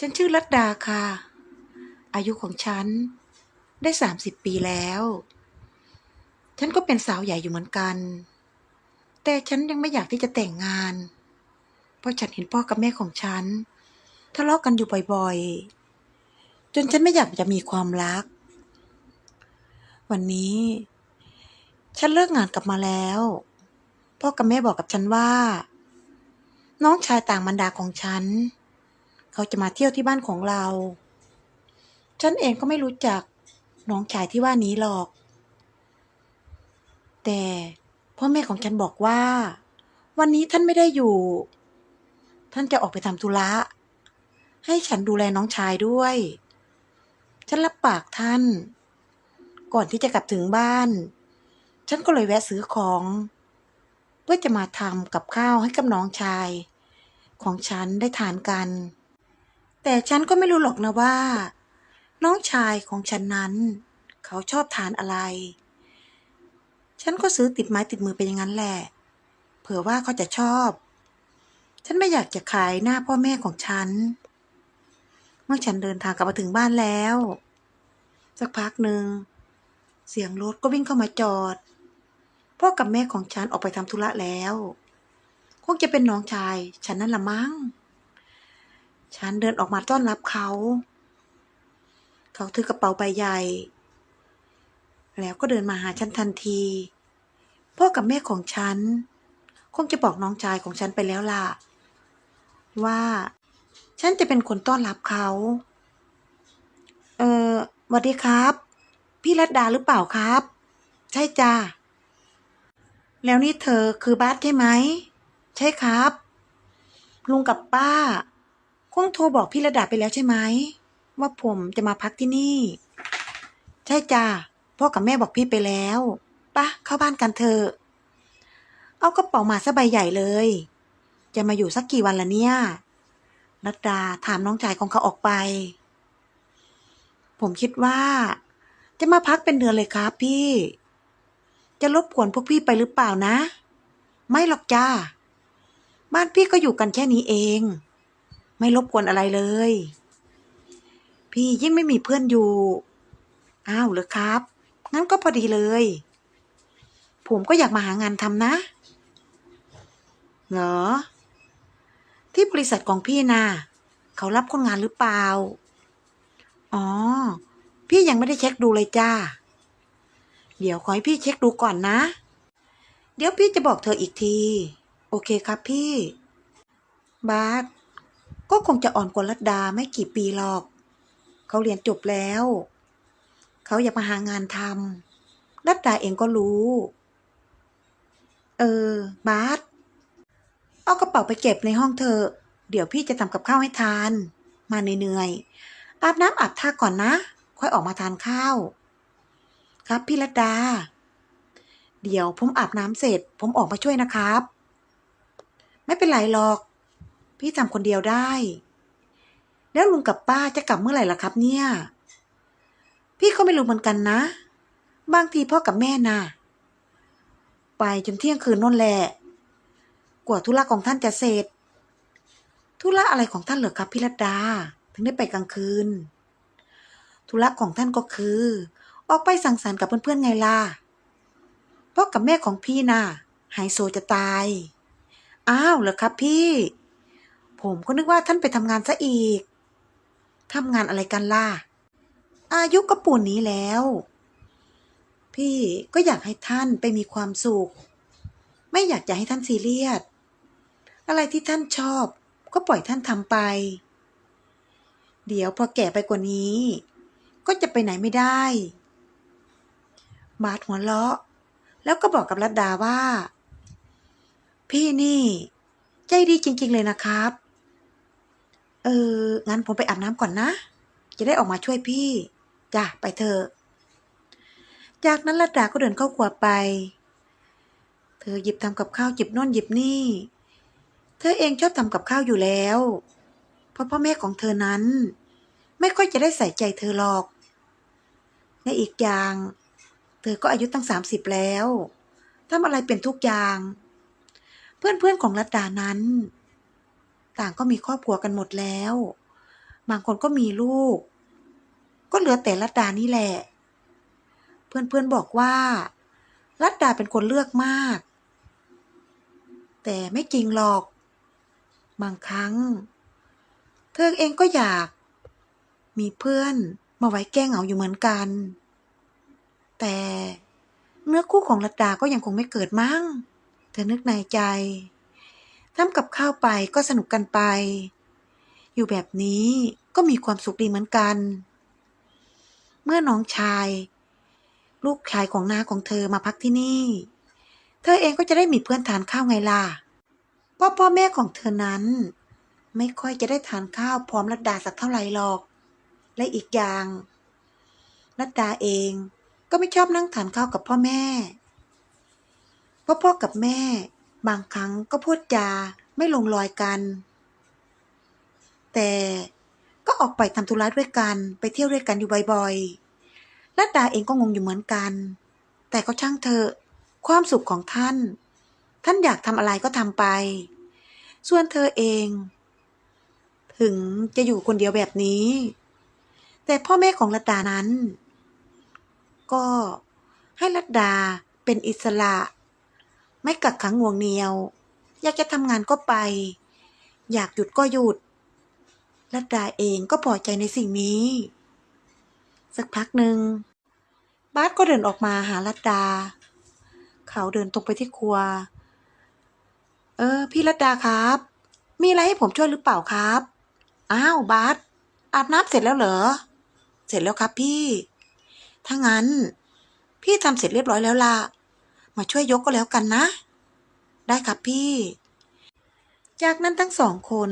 ฉันชื่อรัตดาค่ะ อายุของฉันได้สามสิบปีแล้ว ฉันก็เป็นสาวใหญ่อยู่เหมือนกัน แต่ฉันยังไม่อยากที่จะแต่งงาน เพราะฉันเห็นพ่อกับแม่ของฉันทะเลาะกันอยู่บ่อยๆ จนฉันไม่อยากจะมีความรัก วันนี้ ฉันเลิกงานกลับมาแล้ว พ่อกับแม่บอกกับฉันว่า น้องชายต่างบรรดาของฉัน เขาจะมาเที่ยวที่บ้านของเรา ฉันเองก็ไม่รู้จักน้องชายที่ว่านี้หรอก แต่พ่อแม่ของฉันบอกว่า วันนี้ท่านไม่ได้อยู่ ท่านจะออกไปทำธุระ ให้ฉันดูแลน้องชายด้วย ฉันรับปากท่าน ก่อนที่จะกลับถึงบ้าน ฉันก็เลยแวะซื้อของ เพื่อจะมาทำกับข้าวให้กับน้องชาย ของฉันได้ทานกัน แต่ฉันก็ไม่รู้หรอกนะว่า น้องชายของฉันนั้น เขาชอบทานอะไร ฉันก็ซื้อติดไม้ติดมือไปอย่างนั้นแหละ เผื่อว่าเขาจะชอบ ฉันไม่อยากจะขายหน้าพ่อแม่ของฉัน เมื่อฉันเดินทางกลับมาถึงบ้านแล้ว สักพักหนึ่ง เสียงรถก็วิ่งเข้ามาจอด พ่อกับแม่ของฉันออกไปทำธุระแล้ว คงจะเป็นน้องชาย ฉันนั่นละมั้ง ฉันเดินออกมาต้อนรับเขา เขาถือกระเป๋าใบใหญ่ แล้วก็เดินมาหาฉันทันที พ่อกับแม่ของฉัน คงจะบอกน้องชายของฉันไปแล้วล่ะ ว่าฉันจะเป็นคนต้อนรับเขา เออสวัสดีครับ พี่รัตดาหรือเปล่าครับ ใช่จ้าแล้วนี่เธอคือบาสใช่ไหม ใช่ครับ ลุงกับป้า คงโทรบอกพี่ระดาไปแล้วใช่ไหมว่าผมจะมาพักที่นี่ ใช่จ้าพ่อกับแม่บอกพี่ไปแล้วปะเข้าบ้านกันเถอะเอากระเป๋ามาซะใบใหญ่เลย จะมาอยู่สักกี่วันละเนี่ยรัตดาถามน้องชายของเขาออกไป ผมคิดว่า จะมาพักเป็นเดือนเลยครับพี่ จะรบกวนพวกพี่ไปหรือเปล่านะ ไม่หรอกจ้า บ้านพี่ก็อยู่กันแค่นี้เอง ไม่รบกวนอะไรเลย พี่ยิ่งไม่มีเพื่อนอยู่ อ้าวเหรอครับ งั้นก็พอดีเลย ผมก็อยากมาหางานทำนะ เหรอ ที่บริษัทของพี่นะเขารับคนงานหรือเปล่า อ๋อ พี่ยังไม่ได้เช็คดูเลยจ้า เดี๋ยวขอให้พี่เช็คดูก่อนนะ เดี๋ยวพี่จะบอกเธออีกที โอเคครับพี่ บาส ก็คงจะอ่อนกว่ารัตดาไม่กี่ปีหรอก เขาเรียนจบแล้ว เขาอยากมาหางานทำรัตดาเองก็รู้ เออ บาสเอากระเป๋าไปเก็บในห้องเธอ เดี๋ยวพี่จะทำกับข้าวให้ทาน มาเหนื่อยๆ อาบน้ำอาบท่าก่อนนะ ค่อยออกมาทานข้าว ครับพี่รัตดา เดี๋ยวผมอาบน้ำเสร็จ ผมออกมาช่วยนะครับ ไม่เป็นไรหรอก พี่ทำคนเดียวได้ แล้วลุงกับป้าจะกลับเมื่อไหร่ล่ะครับ เนี่ย พี่ก็ไม่รู้เหมือนกันนะ บางทีพ่อกับแม่น่ะ ไปจนเที่ยงคืนนั่นแหละ กว่าธุระของท่านจะเสร็จ ธุระอะไรของท่านเหรอครับพี่รัตดา ถึงได้ไปกลางคืน ธุระของท่านก็คือ ออกไปสังสรรค์กับเพื่อนๆไงล่ะ พ่อกับแม่ของพี่น่ะไฮโซจะตาย อ้าวเหรอครับพี่ ผมก็นึกว่าท่านไปทำงานซะอีก ทำงานอะไรกันล่ะ อายุก็ปูนนี้แล้ว พี่ก็อยากให้ท่านไปมีความสุข ไม่อยากจะให้ท่านซีเรียส อะไรที่ท่านชอบ ก็ปล่อยท่านทำไป เดี๋ยวพอแก่ไปกว่านี้ ก็จะไปไหนไม่ได้บาสหัวเราะ แล้วก็บอกกับรัตดาว่า พี่นี่ ใจดีจริงๆเลยนะครับ ออ งั้นผมไปอาบน้ำก่อนนะ จะได้ออกมาช่วยพี่ จ้ะ ไปเถอะ จากนั้นรัตดาก็เดินเข้าครัวไป เธอหยิบทำกับข้าวหยิบน่นหยิบนี่ เธอเองชอบทำกับข้าวอยู่แล้ว เพราะพ่อแม่ของเธอนั้น ไม่ค่อยจะได้ใส่ใจเธอหรอก และอีกอย่าง เธอก็อายุตั้งสามสิบแล้วทำอะไรเป็นทุกอย่าง เพื่อนๆของรัตดานั้น ต่างก็มีครอบครัวกันหมดแล้ว บางคนก็มีลูก ก็เหลือแต่รัตดานี่แหละ เพื่อนๆบอกว่ารัตดาเป็นคนเลือกมาก แต่ไม่จริงหรอก บางครั้ง เธอเองก็อยาก มีเพื่อนมาไว้แก้เหงาอยู่เหมือนกัน แต่เนื้อคู่ของรัตดาก็ยังคงไม่เกิดมั้ง เธอนึกในใจ ทำกับข้าวไปก็สนุกกันไป อยู่แบบนี้ก็มีความสุขดีเหมือนกัน เมื่อน้องชาย ลูกชายของนาของเธอมาพักที่นี่ เธอเองก็จะได้มีเพื่อนทานข้าวไงล่ะพราะพ่อแม่ของเธอนั้น ไม่ค่อยจะได้ทานข้าวพร้อมรัตดาสักเท่าไหร่หรอก และอีกอย่างรัตดาเองก็ไม่ชอบนั่งทานข้าวกับพ่อแม่ เพราะพ่อกับแม่ บางครั้งก็พูดจาไม่ลงรอยกัน แต่ก็ออกไปทำธุระด้วยกันไปเที่ยวด้วยกันอยู่บ่อยๆรัตดาเองก็งงอยู่เหมือนกัน แต่ก็ช่างเถอะความสุขของท่าน ท่านอยากทำอะไรก็ทำไป ส่วนเธอเอง ถึงจะอยู่คนเดียวแบบนี้ แต่พ่อแม่ของรัตดานั้น ก็ให้รัตดาเป็นอิสระ ไม่กักขังหน่วงเหนียว อยากจะทำงานก็ไป อยากหยุดก็หยุดรัตดาเองก็พอใจในสิ่งนี้ สักพักหนึ่งบาสก็เดินออกมาหารัตดา เขาเดินตรงไปที่ครัว เออ พี่รัตดาครับ มีอะไรให้ผมช่วยหรือเปล่าครับ อ้าวบาสอาบน้ำเสร็จแล้วเหรอ เสร็จแล้วครับพี่ ถ้างั้น พี่ทำเสร็จเรียบร้อยแล้วล่ะ มาช่วยยกก็แล้วกันนะ ได้ครับพี่ จากนั้นทั้งสองคน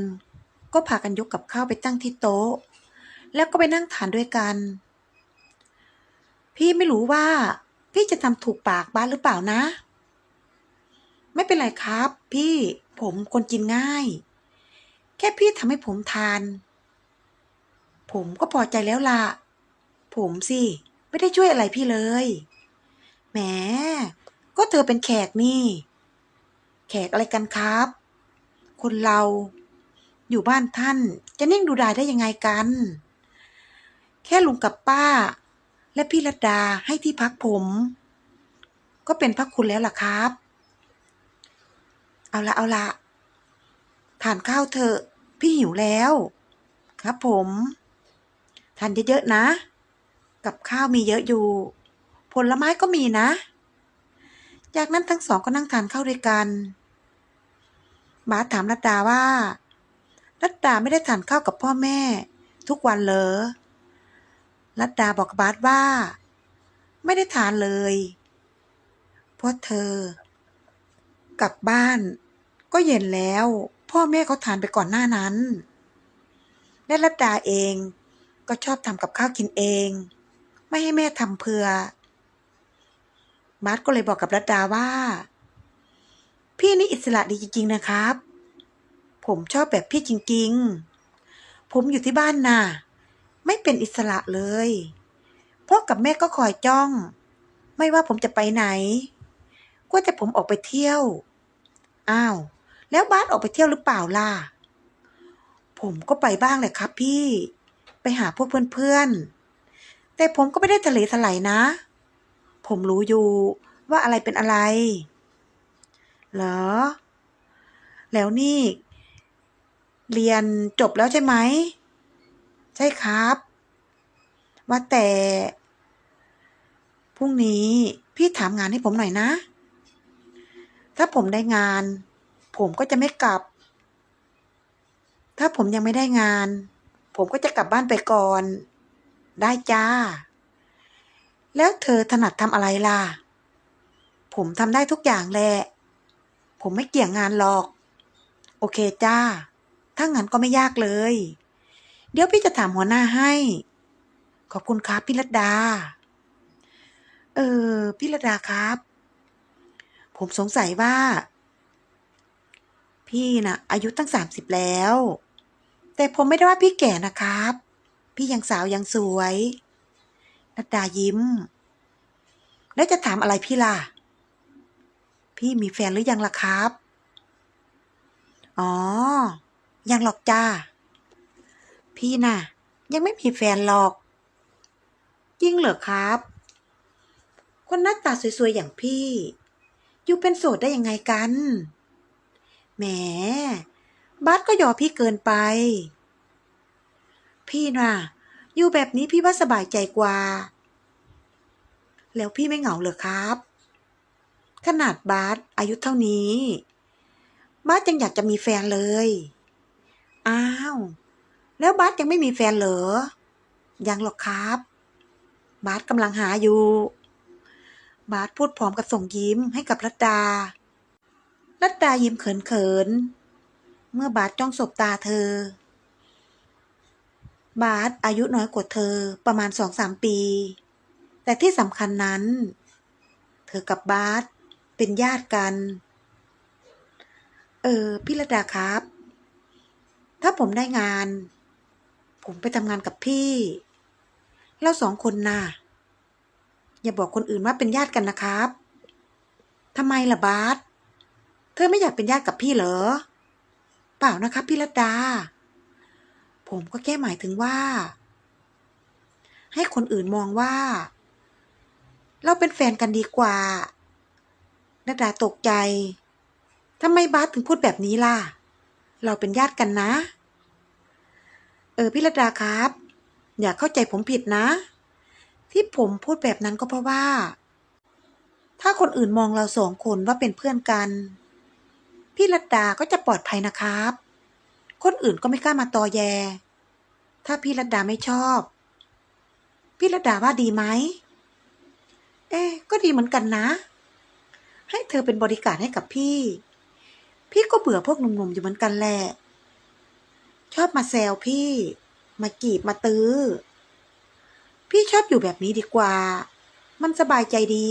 ก็พากันยกกับข้าวไปตั้งที่โต๊ะ แล้วก็ไปนั่งทานด้วยกัน พี่ไม่รู้ว่า พี่จะทำถูกปากบ้านหรือเปล่านะ ไม่เป็นไรครับ พี่ผมคนกินง่าย แค่พี่ทำให้ผมทาน ผมก็พอใจแล้วล่ะ ผมสิ ไม่ได้ช่วยอะไรพี่เลย แหม ก็เธอเป็นแขกนี่ แขกอะไรกันครับ คนเราอยู่บ้านท่านจะนิ่งดูดายได้ยังไงกัน แค่ลุงกับป้า และพี่รัตดาให้ที่พักผม ก็เป็นพักคุณแล้วล่ะครับ เอาละเอาละทานข้าวเถอะ พี่หิวแล้ว ครับผมทานเยอะๆนะ กับข้าวมีเยอะอยู่ ผลไม้ก็มีนะ จากนั้นทั้งสองก็นั่งทานข้าวด้วยกัน บาสถามรัตดาว่า รัตดาไม่ได้ทานข้าวกับพ่อแม่ ทุกวันเหรอ รัตดาบอกบบาสว่า ไม่ได้ทานเลยเพราะเธอ กลับบ้าน ก็เย็นแล้ว พ่อแม่เขาทานไปก่อนหน้านั้น และรัตดาเองก็ชอบทำกับข้าวกินเอง ไม่ให้แม่ทำเพื่อ บาสก็เลยบอกกับรัตดาว่า พี่นี่อิสระดีจริง ๆ นะครับ ผมชอบแบบพี่จริง ๆ ผมอยู่ที่บ้านน่ะ ไม่เป็นอิสระเลยพ่อกับแม่ก็คอยจ้อง ไม่ว่าผมจะไปไหน ก็แต่ผมออกไปเที่ยว อ้าว แล้วบาสออกไปเที่ยวหรือเปล่าล่ะ ผมก็ไปบ้างแหละครับพี่ ไปหาพวกเพื่อนๆ แต่ผมก็ไม่ได้ทะเลทลายนะ ผมรู้อยู่ว่าอะไรเป็นอะไร เหรอ แล้วนี่ เรียนจบแล้วใช่ไหม ใช่ครับ ว่าแต่ พรุ่งนี้พี่ถามงานให้ผมหน่อยนะ ถ้าผมได้งาน ผมก็จะไม่กลับ ถ้าผมยังไม่ได้งาน ผมก็จะกลับบ้านไปก่อน ได้จ้า แล้วเธอถนัดทำอะไรล่ะ ผมทำได้ทุกอย่างแหละ ผมไม่เกี่ยงงานหรอก โอเคจ้า ถ้างั้นก็ไม่ยากเลย เดี๋ยวพี่จะถามหัวหน้าให้ ขอบคุณครับพี่รัตดา เออ พี่รัตดาครับ ผมสงสัยว่า พี่น่ะ อายุตั้งสามสิบแล้ว แต่ผมไม่ได้ว่าพี่แก่นะครับ พี่ยังสาวยังสวย รัตดายิ้ม แล้วจะถามอะไรพี่ล่ะ พี่มีแฟนหรือยังล่ะครับ อ๋อ ยังหรอกจ้า พี่น่ะ ยังไม่มีแฟนหรอก จริงเหรอครับ คนหน้าตาสวยๆ อย่างพี่ อยู่เป็นโสดได้ยังไงกัน แหม บาสก็ยอพี่เกินไป พี่น่ะ อยู่แบบนี้พี่ว่าสบายใจกว่า แล้วพี่ไม่เหงาเหรอครับ ขนาดบาสอายุเท่านี้ บาสยังอยากจะมีแฟนเลย อ้าว แล้วบาสยังไม่มีแฟนเหรอ ยังหรอกครับ บาสกำลังหาอยู่ บาสพูดพร้อมกับส่งยิ้มให้กับรัตดา รัตดายิ้มเขินๆ เมื่อบาสจ้องสบตาเธอ บาสอายุน้อยกว่าเธอประมาณสองสามปี แต่ที่สำคัญนั้น เธอกับบาสเป็นญาติกัน เออพี่ระดาครับ ถ้าผมได้งาน ผมไปทำงานกับพี่ เราสองคนน่ะ อย่าบอกคนอื่นว่าเป็นญาติกันนะครับทำไมล่ะบาสเธอไม่อยากเป็นญาติกับพี่เหรอ เปล่านะครับพี่รัตดา ผมก็แค่หมายถึงว่า ให้คนอื่นมองว่า เราเป็นแฟนกันดีกว่ารัตดาตกใจทำไมบาสถึงพูดแบบนี้ล่ะ เราเป็นญาติกันนะ เออพี่รัตดาครับ อย่าเข้าใจผมผิดนะ ที่ผมพูดแบบนั้นก็เพราะว่า ถ้าคนอื่นมองเราสองคนว่าเป็นเพื่อนกัน พี่รัตดาก็จะปลอดภัยนะครับ คนอื่นก็ไม่กล้ามาตอแย ถ้าพี่รัตดาไม่ชอบ พี่รัตดาว่าดีไหม เอ๊ก็ดีเหมือนกันนะ ให้เธอเป็นบริการให้กับพี่ พี่ก็เบื่อพวกหนุ่มๆอยู่เหมือนกันแหละ ชอบมาแซวพี่ มากีบมาตื้อ พี่ชอบอยู่แบบนี้ดีกว่า มันสบายใจดี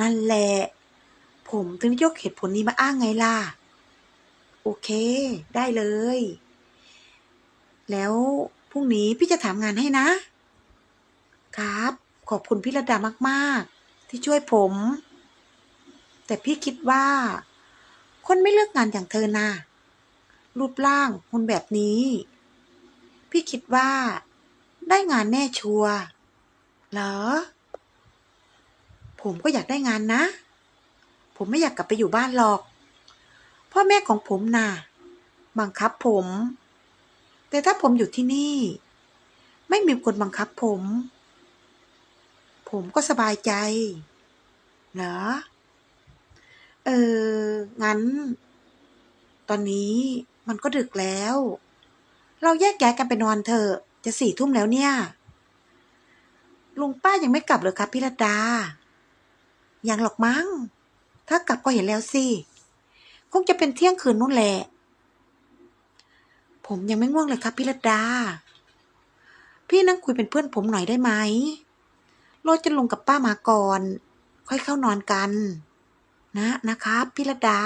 นั่นแหละ ผมถึงยกเหตุผลนี้มาอ้างไงล่ะ โอเค ได้เลย แล้วพรุ่งนี้พี่จะถามงานให้นะ ครับ ขอบคุณพี่ระดามาก ๆ ที่ช่วยผม แต่พี่คิดว่า คนไม่เลือกงานอย่างเธอนะรูปร่างคนแบบนี้ พี่คิดว่า ได้งานแน่ชัวร์เหรอ ผมก็อยากได้งานนะ ผมไม่อยากกลับไปอยู่บ้านหรอก พ่อแม่ของผมน่ะ บังคับผม แต่ถ้าผมอยู่ที่นี่ ไม่มีคนบังคับผม ผมก็สบายใจ เหรอ เออ งั้น ตอนนี้มันก็ดึกแล้ว เราแยกย้ายกันไปนอนเถอะ จะสี่ทุ่มแล้วเนี่ย ลุงป้ายังไม่กลับเลยครับพี่รัตดา ยังหรอกมั้ง ถ้ากลับก็เห็นแล้วสิ คงจะเป็นเที่ยงคืนนู่นแหละ ผมยังไม่ง่วงเลยครับพี่รัตดา พี่นั่งคุยเป็นเพื่อนผมหน่อยได้ไหมรอจนลุงกับป้ามาก่อน ค่อยเข้านอนกัน นะนะครับพี่รัตดา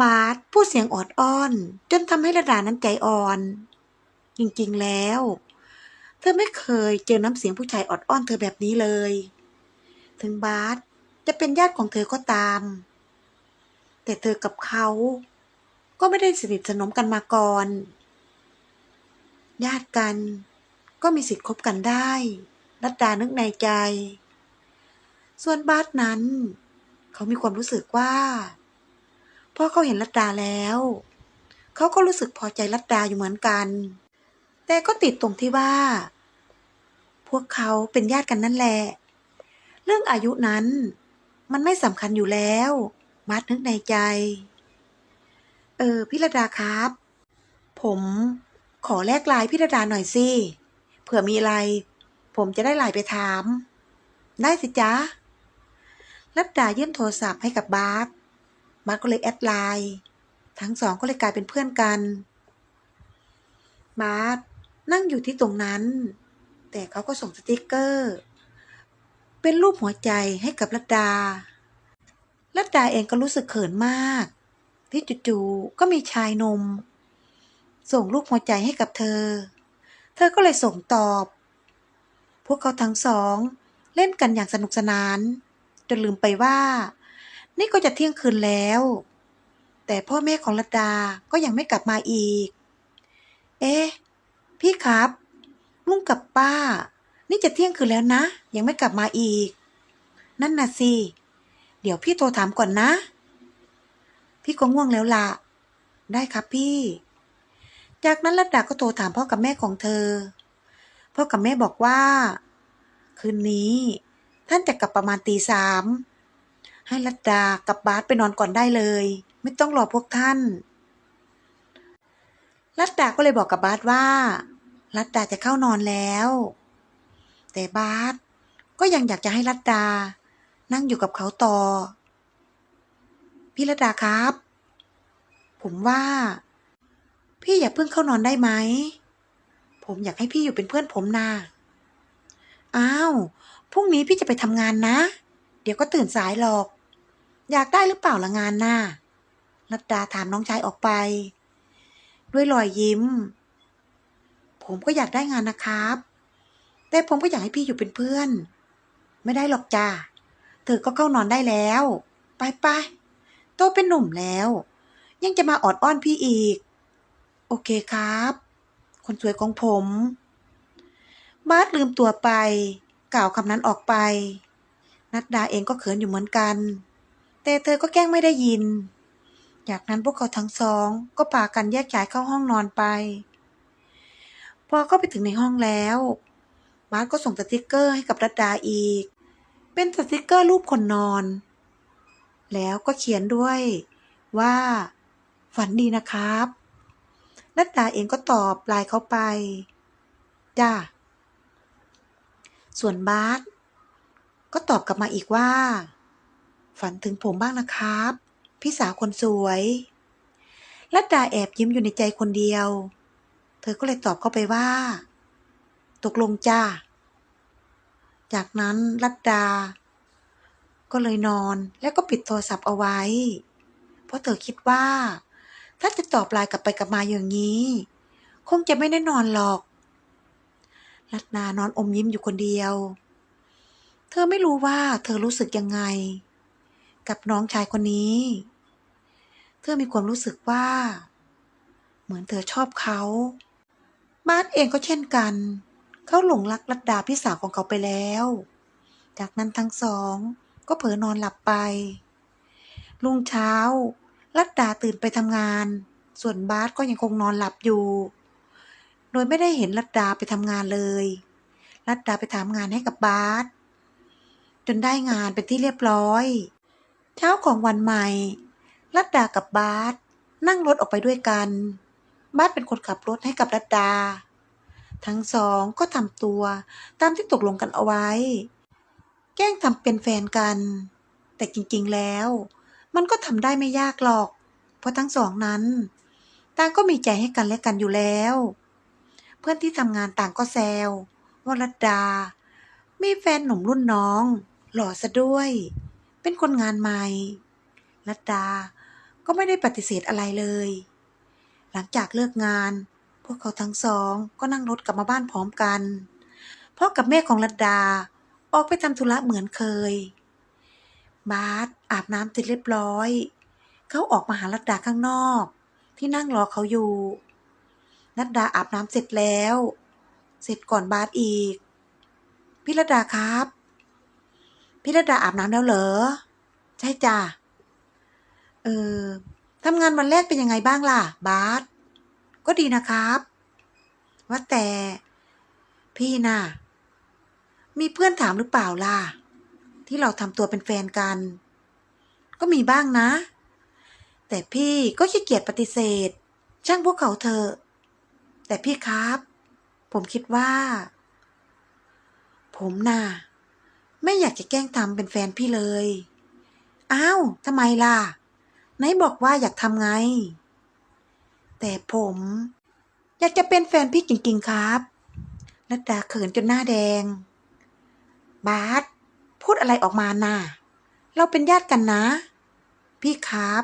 บาสพูดเสียงออดอ้อน จนทำให้ระดานั้นใจอ่อน จริงๆแล้ว เธอไม่เคยเจอน้ำเสียงผู้ชายออดอ้อนเธอแบบนี้เลย ถึงบาสจะเป็นญาติของเธอก็ตาม แต่เธอกับเขา ก็ไม่ได้สนิทสนมกันมาก่อน ญาติกัน ก็มีสิทธิ์คบกันได้รัตดานึกในใจ ส่วนบาสนั้น เขามีความรู้สึกว่าพอเขาเห็นรัตดาแล้ว เขาก็รู้สึกพอใจรัตดาอยู่เหมือนกัน แต่ก็ติดตรงที่ว่า พวกเขาเป็นญาติกันนั่นแหละ เรื่องอายุนั้น มันไม่สำคัญอยู่แล้ว บาสนึกในใจ เออพี่ระดาครับ ผมขอแลกไลน์พี่ระดาหน่อยสิเผื่อมีอะไร ผมจะได้ไลน์ไปถาม ได้สิจ๊ะรัตดายื่นโทรศัพท์ให้กับบาสบาสก็เลยแอดไลน์ทั้งสองก็เลยกลายเป็นเพื่อนกันบาสนั่งอยู่ที่ตรงนั้น แต่เขาก็ส่งสติกเกอร์ เป็นรูปหัวใจให้กับรัตดา รัตดาเองก็รู้สึกเขินมาก ที่จู่ๆก็มีชายนม ส่งรูปหัวใจให้กับเธอ เธอก็เลยส่งตอบ พวกเขาทั้งสอง เล่นกันอย่างสนุกสนาน จนลืมไปว่า นี่ก็จะเที่ยงคืนแล้ว แต่พ่อแม่ของรัตดาก็ยังไม่กลับมาอีก เอ๊ะ พี่ครับ ลุงกับป้า นี่จะเที่ยงคืนแล้วนะ ยังไม่กลับมาอีก นั่นน่ะสิ ดี๋ยวพี่โทรถามก่อนนะ พี่ก็ง่วงแล้วละได้ครับพี่ จากนั้นรัตดาก็โทรถามพ่อกับแม่ของเธอ พ่อกับแม่บอกว่า คืนนี้ ท่านจะกลับประมาณตีสามให้รัตดากับบาสไปนอนก่อนได้เลย ไม่ต้องรอพวกท่านรัตดาก็เลยบอกกับบาสว่า รัตดาจะเข้านอนแล้ว แต่บาสก็ยังอยากจะให้รัตดา นั่งอยู่กับเขาต่อ พี่รัตดาครับ ผมว่า พี่อย่าเพิ่งเข้านอนได้ไหม ผมอยากให้พี่อยู่เป็นเพื่อนผมนะอ้าวพรุ่งนี้พี่จะไปทำงานนะ เดี๋ยวก็ตื่นสายหรอก อยากได้หรือเปล่าละงานน่ะรัตดาถามน้องชายออกไป ด้วยรอยยิ้ม ผมก็อยากได้งานนะครับ แต่ผมก็อยากให้พี่อยู่เป็นเพื่อน ไม่ได้หรอกจ้า เธอก็เข้านอนได้แล้ว ไปไปโตเป็นหนุ่มแล้ว ยังจะมาออดอ้อนพี่อีก โอเคครับ คนสวยของผมบาสลืมตัวไป กล่าวคำนั้นออกไป นัดดาเองก็เขินอยู่เหมือนกัน แต่เธอก็แกล้งไม่ได้ยิน จากนั้นพวกเขาทั้งสองก็พากันแยกย้ายเข้าห้องนอนไป พอเข้าไปถึงในห้องแล้วบาสก็ส่งสติกเกอร์ให้กับรัตดาอีก เป็นสติกเกอร์รูปคนนอน แล้วก็เขียนด้วยว่า ฝันดีนะครับรัตดาเองก็ตอบลน์เขาไป จ้า ส่วนบาสก็ตอบกลับมาอีกว่า ฝันถึงผมบ้างนะครับ พี่สาวคนสวยรัตดาแอบยิ้มอยู่ในใจคนเดียว เธอก็เลยตอบเข้าไปว่า ตกลงจ้า จากนั้นรัตดา ก็เลยนอนแล้วก็ปิดโทรศัพท์เอาไว้ เพราะเธอคิดว่า ถ้าจะตอบไลน์กลับไปกลับมาอย่างนี้ คงจะไม่ได้นอนหรอกรัตนานอนอมยิ้มอยู่คนเดียว เธอไม่รู้ว่าเธอรู้สึกยังไง กับน้องชายคนนี้ เธอมีความรู้สึกว่า เหมือนเธอชอบเขา บาสเองก็เช่นกัน เขาหลงรักรัตดาพี่สาวของเขาไปแล้ว จากนั้นทั้งสอง ก็เผลอนอนหลับไป รุ่งเช้า รัตดาตื่นไปทำงาน ส่วนบาสก็ยังคงนอนหลับอยู่ โดยไม่ได้เห็นรัตดาไปทำงานเลย รัตดาไปถามงานให้กับบาสจนได้งานเป็นที่เรียบร้อย เช้าของวันใหม่ รัตดากับบาสนั่งรถออกไปด้วยกัน บาสเป็นคนขับรถให้กับรัตดา ทั้งสองก็ทำตัวตามที่ตกลงกันเอาไว้ แกล้งทำเป็นแฟนกัน แต่จริงๆแล้ว มันก็ทำได้ไม่ยากหรอก เพราะทั้งสองนั้น ต่างก็มีใจให้กันและกันอยู่แล้ว เพื่อนที่ทำงานต่างก็แซวว่ารัตดา มีแฟนหนุ่มรุ่นน้อง หล่อซะด้วย เป็นคนงานใหม่รัตดาก็ไม่ได้ปฏิเสธอะไรเลย หลังจากเลิกงาน วกเขาทั้งสองก็นั่งรถกลับมาบ้านพร้อมกัน พ่อกับแม่ของรัตดาออกไปทำธุระเหมือนเคย บาสอาบน้ำเสร็จเรียบร้อย เขาออกมาหารัตดาข้างนอก ที่นั่งรอเขาอยู่รัตดาอาบน้ำเสร็จแล้ว เสร็จก่อนบาสอีก พี่รัตดาครับพี่รัตดาอาบน้ำแล้วเหรอ ใช่จ้ะ เออทำงานวันแรกเป็นยังไงบ้างล่ะ บาส ก็ดีนะครับ ว่าแต่ พี่น่ะ มีเพื่อนถามหรือเปล่าล่ะ ที่เราทำตัวเป็นแฟนกัน ก็มีบ้างนะ แต่พี่ก็ขี้เกียจปฏิเสธ ช่างพวกเขาเถอะ แต่พี่ครับ ผมคิดว่า ผมน่ะ ไม่อยากจะแกล้งทำเป็นแฟนพี่เลย อ้าวทำไมล่ะ ไหนบอกว่าอยากทำไง แต่ผม อยากจะเป็นแฟนพี่จริงๆครับรัตดาเขินจนหน้าแดง บาสพูดอะไรออกมาน่ะ เราเป็นญาติกันนะ พี่ครับ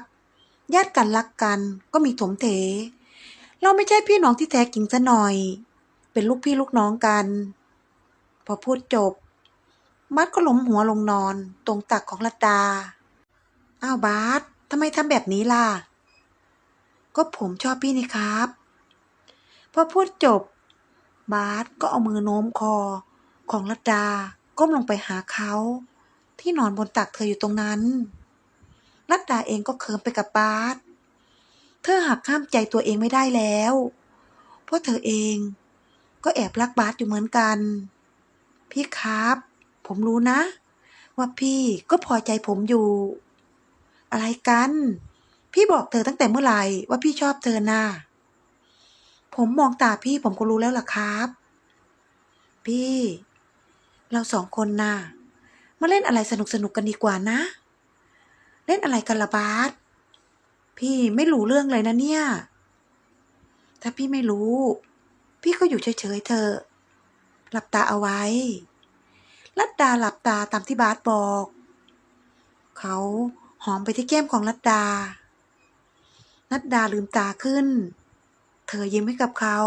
ญาติกันรักกันก็มีถมเถ เราไม่ใช่พี่น้องที่แท้จริงซะหน่อย เป็นลูกพี่ลูกน้องกัน พอพูดจบ มัดก็ล้มหัวลงนอน ตรงตักของรัตดา อ้าวบาสทำไมทำแบบนี้ล่ะ ก็ผมชอบพี่นี่ครับ พอพูดจบบาสก็เอามือโน้มคอของรัตดาก้มลงไปหาเขา ที่นอนบนตักเธออยู่ตรงนั้นรัตดาเองก็เคิมไปกับบาสเธอหักห้ามใจตัวเองไม่ได้แล้ว เพราะเธอเองก็แอบรักบาสอยู่เหมือนกัน พี่ครับ ผมรู้นะ ว่าพี่ก็พอใจผมอยู่ อะไรกัน พี่บอกเธอตั้งแต่เมื่อไหร่ว่าพี่ชอบเธอน่ะผมมองตาพี่ผมก็รู้แล้วล่ะครับ พี่ เราสองคนน่ะ มาเล่นอะไรสนุกสนุกกันดีกว่านะ เล่นอะไรกันละบาสพี่ไม่รู้เรื่องเลยนะเนี่ย ถ้าพี่ไม่รู้ พี่ก็อยู่เฉยๆเธอ หลับตาเอาไว้ ลัดดาหลับตาตามที่บาสบอก เขาหอมไปที่แก้มของลัดดา ลัดดาลืมตาขึ้น เธอยิ้มให้กับเขา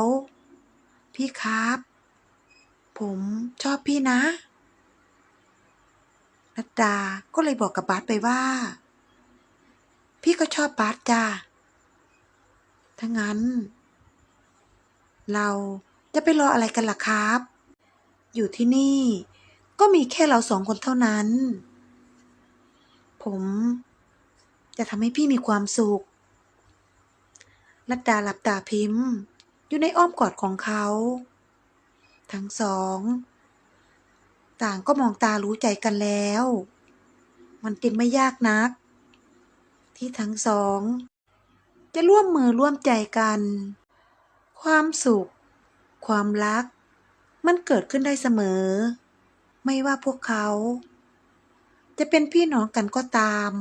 พี่ครับ ผมชอบพี่นะลัดดาก็เลยบอกกับบาสไปว่า พี่ก็ชอบบาสจ้าถ้างั้น เราจะไปรออะไรกันล่ะครับ อยู่ที่นี่ก็มีแค่เราสองคนเท่านั้น ผมจะทำให้พี่มีความสุข ลัดดาหลับตาพิมพ์ อยู่ในอ้อมกอดของเขา ทั้งสอง ต่างก็มองตารู้ใจกันแล้ว มันจึงไม่ยากนัก ที่ทั้งสอง จะร่วมมือร่วมใจกัน ความสุข ความรัก มันเกิดขึ้นได้เสมอ ไม่ว่าพวกเขา จะเป็นพี่น้องกันก็ตาม